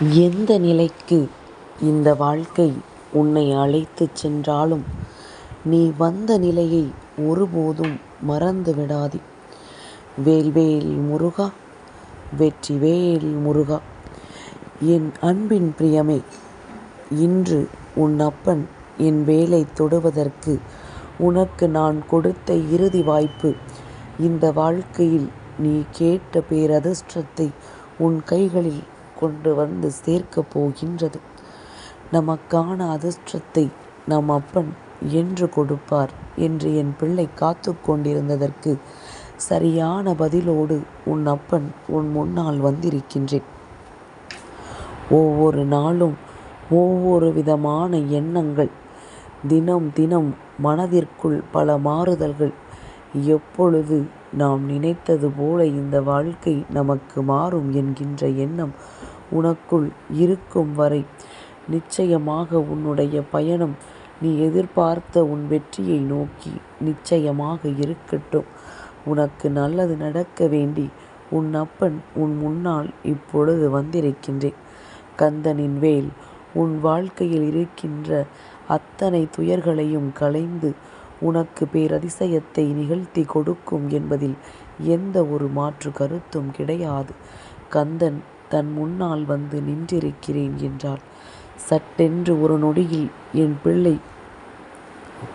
எந்த நிலைக்கு இந்த வாழ்க்கை உன்னை அழைத்துச் சென்றாலும் நீ வந்த நிலையை ஒருபோதும் மறந்து விடாதே. வேல்வேல் முருகா வெற்றிவேல் முருகா என் அன்பின் பிரியமே இன்று உன் அப்பன் என் வேலை தொடுவதற்கு உனக்கு நான் கொடுத்த இறுதி வாய்ப்பு இந்த வாழ்க்கையில் நீ கேட்ட பேரதிர்ஷ்டத்தை உன் கைகளில் கொண்டு வந்து சேர்க்கப் போகின்றது. நமக்கான அதிர்ஷ்டத்தை நம் அப்பன் என்று கொடுப்பார் என்று என் பிள்ளை காத்துக் கொண்டிருந்ததற்கு சரியான பதிலோடு உன் அப்பன் உன் முன்னால் வந்திருக்கின்றேன். ஒவ்வொரு நாளும் ஒவ்வொரு விதமான எண்ணங்கள் தினம் தினம் மனதிற்குள் பல மாறுதல்கள் எப்பொழுது நாம் நினைத்தது போல இந்த வாழ்க்கை நமக்கு மாறும் என்கின்ற எண்ணம் உனக்குள் இருக்கும் வரை நிச்சயமாக உன்னுடைய பயணம் நீ எதிர்பார்த்த உன் வெற்றியை நோக்கி நிச்சயமாக இருக்கட்டும். உனக்கு நல்லது நடக்க வேண்டி உன் அப்பன் உன் முன்னால் இப்பொழுது வந்திருக்கின்றேன். கந்தனின் வேல் உன் வாழ்க்கையில் இருக்கின்ற அத்தனை துயர்களையும் களைந்து உனக்கு பேரதிசயத்தை நிகழ்த்தி கொடுக்கும் என்பதில் எந்த ஒரு மாற்று கருத்தும் கிடையாது. கந்தன் தன் முன்னால் வந்து நின்றிருக்கிறேன் என்றால் சட்டென்று ஒரு நொடியில் என் பிள்ளை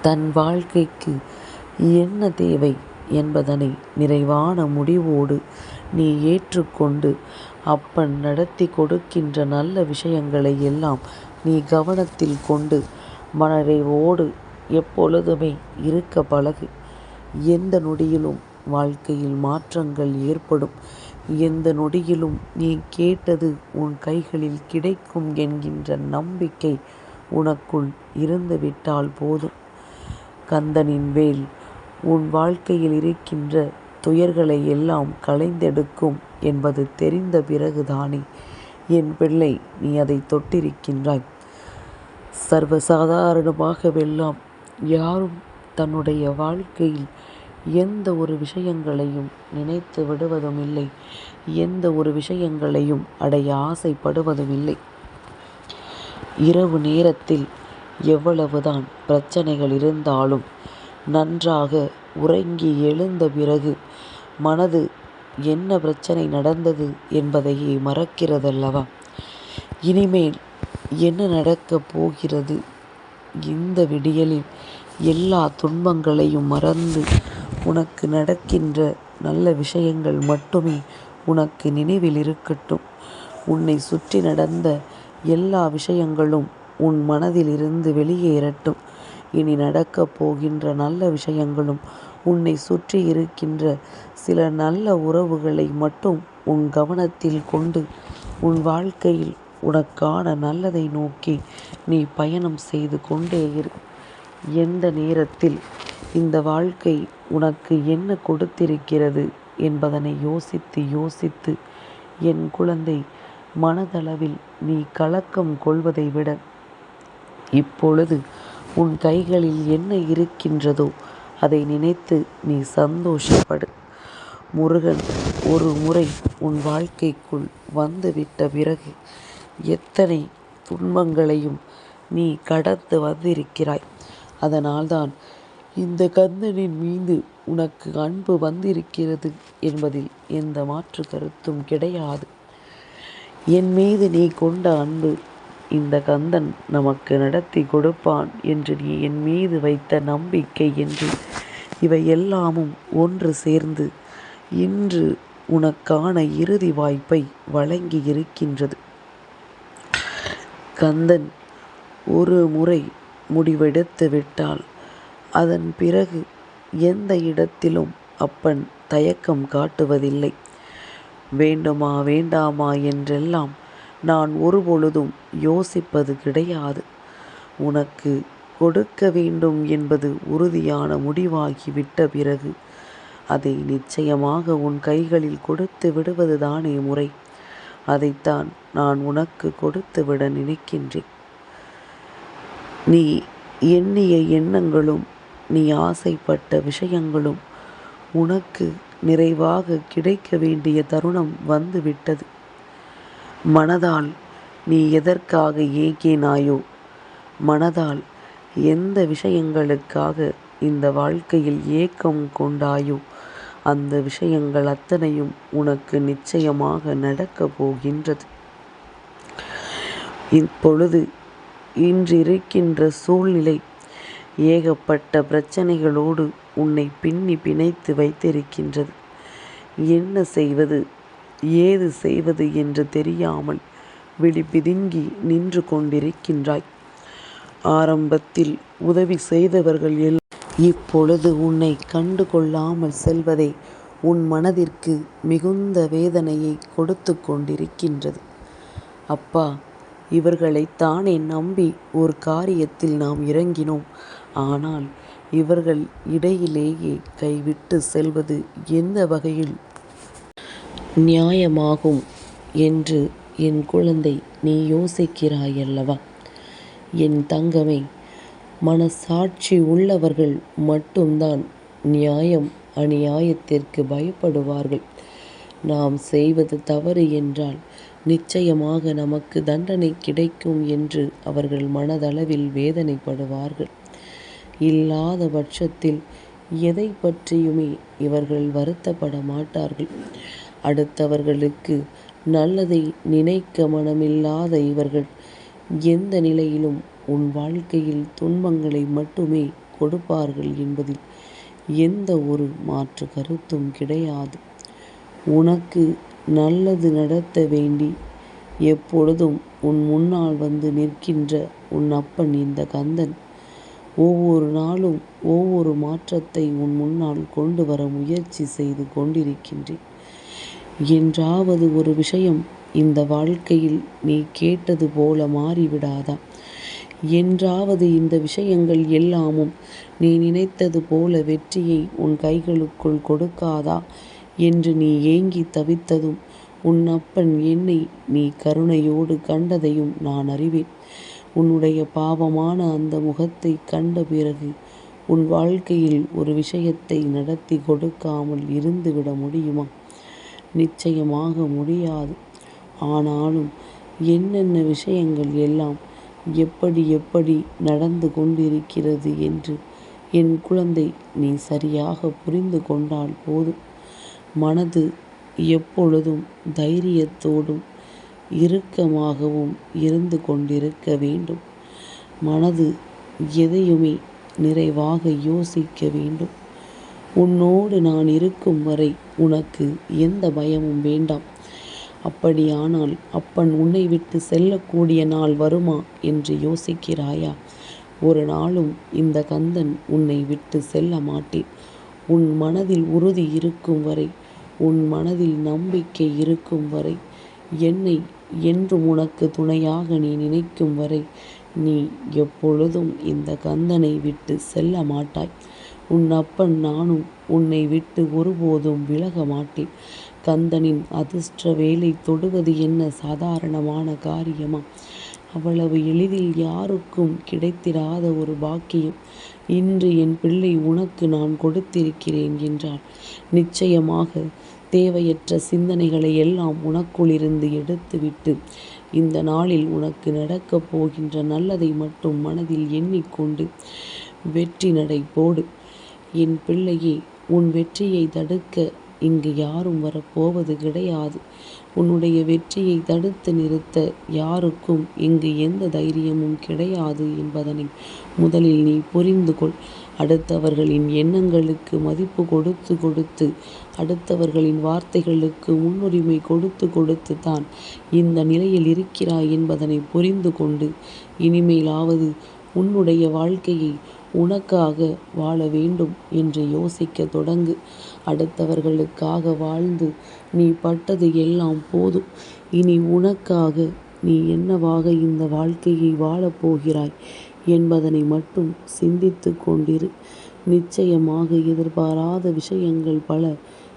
தன் வாழ்க்கைக்கு என்ன தேவை என்பதனை நிறைவான முடிவோடு நீ ஏற்றுக்கொண்டு அப்பன் நடத்தி கொடுக்கின்ற நல்ல விஷயங்களை எல்லாம் நீ கவனத்தில் கொண்டு மனநிறைவோடு எப்பொழுதுமே இருக்க பழகு. எந்த நொடியிலும் வாழ்க்கையில் மாற்றங்கள் ஏற்படும். எந்த நொடியிலும் நீ கேட்டது உன் கைகளில் கிடைக்கும் என்கின்ற நம்பிக்கை உனக்குள் இருந்துவிட்டால் போதும். கந்தனின் வேல் உன் வாழ்க்கையில் இருக்கின்ற துயர்களை எல்லாம் களைந்தெடுக்கும் என்பது தெரிந்த பிறகுதானே என் பிள்ளை நீ அதை தொட்டிருக்கின்றாய். சர்வசாதாரணமாகவெல்லாம் யாரும் தன்னுடைய வாழ்க்கையில் எந்த ஒரு விஷயங்களையும் நினைத்து விடுவதுமில்லை. எந்த ஒரு விஷயங்களையும் அடைய ஆசைப்படுவதும் இல்லை இரவு நேரத்தில் எவ்வளவுதான் பிரச்சனைகள் இருந்தாலும் நன்றாக உறங்கி எழுந்த பிறகு மனது என்ன பிரச்சனை நடந்தது என்பதையே மறக்கிறதல்லவா. இனிமேல் என்ன நடக்கப் போகிறது இந்த விடியலில் எல்லா துன்பங்களையும் மறந்து உனக்கு நடக்கின்ற நல்ல விஷயங்கள் மட்டுமே உனக்கு நினைவில் இருக்கட்டும். உன்னை சுற்றி நடந்த எல்லா விஷயங்களும் உன் மனதிலிருந்து வெளியேறட்டும். இனி நடக்கப் போகின்ற நல்ல விஷயங்களும் உன்னை சுற்றி இருக்கின்ற சில நல்ல உறவுகளை மட்டும் உன் கவனத்தில் கொண்டு உன் வாழ்க்கையில் உனக்கான நல்லதை நோக்கி நீ பயணம் செய்து கொண்டே இரு. எந்த நேரத்தில் இந்த வாழ்க்கை உனக்கு என்ன கொடுத்திருக்கிறது என்பதனை யோசித்து யோசித்து என் குழந்தை மனதளவில் நீ கலக்கம் கொள்வதை விட இப்பொழுது உன் கைகளில் என்ன இருக்கின்றதோ அதை நினைத்து நீ சந்தோஷப்படு. முருகன் ஒரு முறை உன் வாழ்க்கைக்குள் வந்துவிட்ட பிறகு எத்தனை துன்பங்களையும் நீ கடந்து வந்திருக்கிறாய். அதனால்தான் இந்த கந்தனின் மீது உனக்கு அன்பு வந்திருக்கிறது என்பதில் எந்த மாற்று கருத்தும் கிடையாது. என் மீது நீ கொண்ட அன்பு இந்த கந்தன் நமக்கு நடத்தி கொடுப்பான் என்று நீ என் மீது வைத்த நம்பிக்கை என்று இவை எல்லாமும் ஒன்று சேர்ந்து இன்று உனக்கான இறுதி வாய்ப்பை வழங்கி இருக்கின்றது. கந்தன் ஒரு முறை முடிவெடுத்து விட்டால் அதன் பிறகு எந்த இடத்திலும் அப்பன் தயக்கம் காட்டுவதில்லை. வேண்டுமா வேண்டாமா என்றெல்லாம் நான் ஒருபொழுதும் யோசிப்பது கிடையாது. உனக்கு கொடுக்க வேண்டும் என்பது உறுதியான முடிவாகி விட்ட பிறகு அதை நிச்சயமாக உன் கைகளில் கொடுத்து விடுவதுதானே முறை. அதைத்தான் நான் உனக்கு கொடுத்துவிட நினைக்கின்றேன். நீ எண்ணிய எண்ணங்களும் நீ ஆசைப்பட்ட விஷயங்களும் உனக்கு நிறைவாக கிடைக்க வேண்டிய தருணம் வந்து விட்டது. மனதால் நீ எதற்காக ஏங்கினாயோ? மனதால் எந்த விஷயங்களுக்காக இந்த வாழ்க்கையில் ஏக்கம் கொண்டாயோ? அந்த விஷயங்கள் அத்தனையும் உனக்கு நிச்சயமாக நடக்கப் போகின்றது. இப்பொழுது இன்றிருக்கின்ற சூழ்நிலை ஏகப்பட்ட பிரச்சனைகளோடு உன்னை பின்னி பிணைத்து வைத்திருக்கின்றது. என்ன செய்வது? ஏது செய்வது என்று தெரியாமல் விழிபிதுங்கி நின்று கொண்டிருக்கின்றாய். ஆரம்பத்தில் உதவி செய்தவர்கள் எல்லாம் இப்பொழுது உன்னை கண்டு கொள்ளாமல் செல்வதே உன் மனதிற்கு மிகுந்த வேதனையை கொடுத்து கொண்டிருக்கின்றது. அப்பா இவர்களைத்தானே நம்பி ஒரு காரியத்தில் நாம் இறங்கினோம். ஆனால் இவர்கள் இடையிலேயே கைவிட்டு செல்வது எந்த வகையில்? நியாயமாகும் என்று என் குழந்தை நீ யோசிக்கிறாயல்லவா? என் தங்கமே மனசாட்சி உள்ளவர்கள் மட்டும்தான் நியாயம் அநியாயத்திற்கு பயப்படுவார்கள். நாம் செய்வது தவறு என்றால் நிச்சயமாக நமக்கு தண்டனை கிடைக்கும் என்று அவர்கள் மனதளவில் வேதனைப்படுவார்கள். இல்லாத பட்சத்தில் எதை பற்றியுமே இவர்கள் வருத்தப்பட மாட்டார்கள். அடுத்தவர்களுக்கு நல்லதை நினைக்க மனமில்லாத இவர்கள் எந்த நிலையிலும் உன் வாழ்க்கையில் துன்பங்களை மட்டுமே கொடுப்பார்கள் என்பதில் எந்த ஒரு மாற்று கருத்தும் கிடையாது. உனக்கு நல்லது நடத்த வேண்டி எப்பொழுதும் உன் முன்னால் வந்து நிற்கின்ற உன் அப்பன் இந்த கந்தன் ஒவ்வொரு நாளும் ஒவ்வொரு மாற்றத்தை உன் முன்னால் கொண்டு வர முயற்சி செய்து கொண்டிருக்கின்றேன். என்றாவது ஒரு விஷயம் இந்த வாழ்க்கையில் நீ கேட்டது போல மாறிவிடாதா? என்றாவது இந்த விஷயங்கள் எல்லாமும் நீ நினைத்தது போல வெற்றியை உன் கைகளுக்குள் கொடுக்காதா? என்று நீ ஏங்கி தவித்ததும் உன் அப்பன் என்னை நீ கருணையோடு கண்டதையும் நான் அறிவேன். உன்னுடைய பாவமான அந்த முகத்தை கண்ட பிறகு உன் வாழ்க்கையில் ஒரு விஷயத்தை நடத்தி கொடுக்காமல் இருந்துவிட முடியுமா? நிச்சயமாக முடியாது. ஆனாலும் என்னென்ன விஷயங்கள் எல்லாம் எப்படி எப்படி நடந்து கொண்டிருக்கிறது என்று என் குழந்தை நீ சரியாக புரிந்து கொண்டால் போதும். மனது எப்பொழுதும் தைரியத்தோடும் இறுக்கமாகவும் இருந்து கொண்டிருக்க வேண்டும். மனது எதையுமே நிறைவாக யோசிக்க வேண்டும். உன்னோடு நான் இருக்கும் வரை உனக்கு எந்த பயமும் வேண்டாம். அப்படியானால் அப்பன் உன்னை விட்டு செல்லக்கூடிய நாள் வருமா என்று யோசிக்கிறாயா? ஒரு நாளும் இந்த கந்தன் உன்னை விட்டு செல்ல மாட்டேன். உன் மனதில் உறுதி இருக்கும் வரை உன் மனதில் நம்பிக்கை இருக்கும் வரை என்னை என்றும் உனக்கு துணையாக நீ நினைக்கும் வரை நீ எப்பொழுதும் இந்த கந்தனை விட்டு செல்ல மாட்டாய். உன் அப்பன் நானும் உன்னை விட்டு ஒருபோதும் விலக மாட்டேன். கந்தனின் அதிர்ஷ்ட வேலை தொடுவது என்ன சாதாரணமான காரியமா? அவ்வளவு எளிதில் யாருக்கும் கிடைத்திராத ஒரு பாக்கியம். இன்று என் பிள்ளை உனக்கு நான் கொடுத்திருக்கிறேன் என்றால் நிச்சயமாக தேவையற்ற சிந்தனைகளை எல்லாம் உனக்குள்ளிருந்து எடுத்துவிட்டு இந்த நாளில் உனக்கு நடக்கப் போகின்ற நல்லதை மட்டும் மனதில் எண்ணிக்கொண்டு வெற்றி நடை போடு. என் பிள்ளையே உன் வெற்றியை தடுக்க இங்கு யாரும் வரப்போவது கிடையாது. உன்னுடைய வெற்றியை தடுத்து நிறுத்த யாருக்கும் இங்கு எந்த தைரியமும் கிடையாது என்பதனை முதலில் நீ புரிந்து கொள் அடுத்தவர்களின் எண்ணங்களுக்கு மதிப்பு கொடுத்து கொடுத்து அடுத்தவர்களின் வார்த்தைகளுக்கு முன்னுரிமை கொடுத்து கொடுத்து தான் இந்த நிலையில் இருக்கிறாய் என்பதனை புரிந்து கொண்டு இனிமேலாவது உன்னுடைய வாழ்க்கையை உனக்காக வாழ வேண்டும் என்று யோசிக்க தொடங்கு. அடுத்தவர்களுக்காக வாழ்ந்து நீ பட்டது எல்லாம் போதும். இனி உனக்காக நீ என்னவாக இந்த வாழ்க்கையை வாழப்போகிறாய் என்பதனை மட்டும் சிந்தித்து கொண்டிரு. நிச்சயமாக எதிர்பாராத விஷயங்கள் பல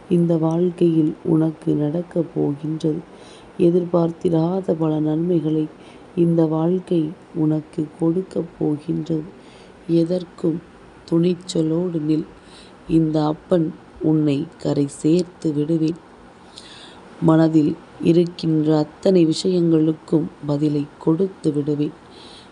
இந்த வாழ்க்கையில் உனக்கு நடக்கப் போகின்றது. எதிர்பார்த்திராத பல நன்மைகளை இந்த வாழ்க்கை உனக்கு கொடுக்கப் போகின்றது. எதற்கும் துணிச்சலோடு நில். இந்த அப்பன் உன்னை கரை சேர்த்து விடுவேன். மனதில் இருக்கின்ற அத்தனை விஷயங்களுக்கும் பதிலை கொடுத்து விடுவேன்.